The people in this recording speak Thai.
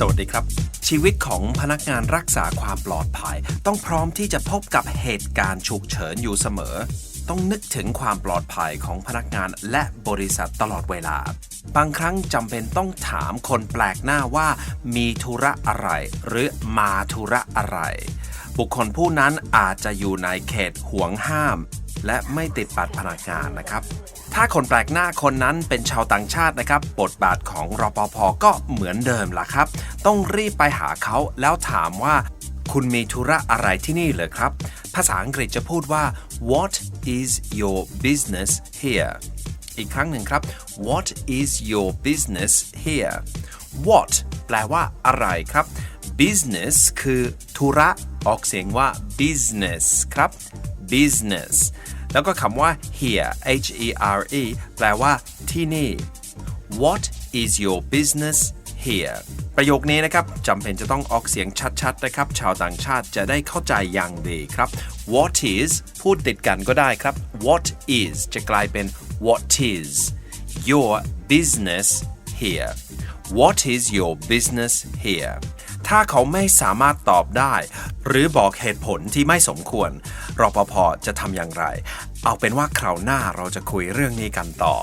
สวัสดีครับ ชีวิตของพนักงานรักษาความปลอดภัย ต้องพร้อมที่จะพบกับเหตุการณ์ฉุกเฉินอยู่เสมอ ต้องนึกถึงความปลอดภัยของพนักงานและบริษัทตลอดเวลา บางครั้งจำเป็นต้องถามคนแปลกหน้าว่า มีธุระอะไร หรือมาธุระอะไร บุคคลผู้นั้นอาจจะอยู่ในเขตห่วงห้าม และไม่ติดบัตรพนักงานนะครับ ถ้าคนแปลกหน้าคนนั้นเป็นชาวต่างชาตินะครับ บทบาทของรปภก็เหมือนเดิมล่ะครับ ต้องรีบไปหาเขาแล้วถามว่า คุณมีธุระอะไรที่นี่เหรอครับ ภาษาอังกฤษจะพูดว่า what is your business here อีกครั้งหนึ่งครับ what is your business here what แปลว่าอะไรครับ business คือธุระ ออกเสียงว่า business ครับ business แล้วก็คำว่า here h e r e แปลว่าที่นี่ What is your business here ประโยคนี้นะครับจำเป็นจะต้องออกเสียงชัดๆนะครับ ชาวต่างชาติจะได้เข้าใจอย่างดีครับ What is พูดติดกันก็ได้ครับ What is จะกลายเป็น What is your business here What is your business here ถ้าเขาไม่สามารถตอบได้ หรือบอกเหตุผลที่ไม่สมควรรปภจะทำอย่างไร เอาเป็นว่าคราวหน้าเราจะคุยเรื่องนี้กันต่อ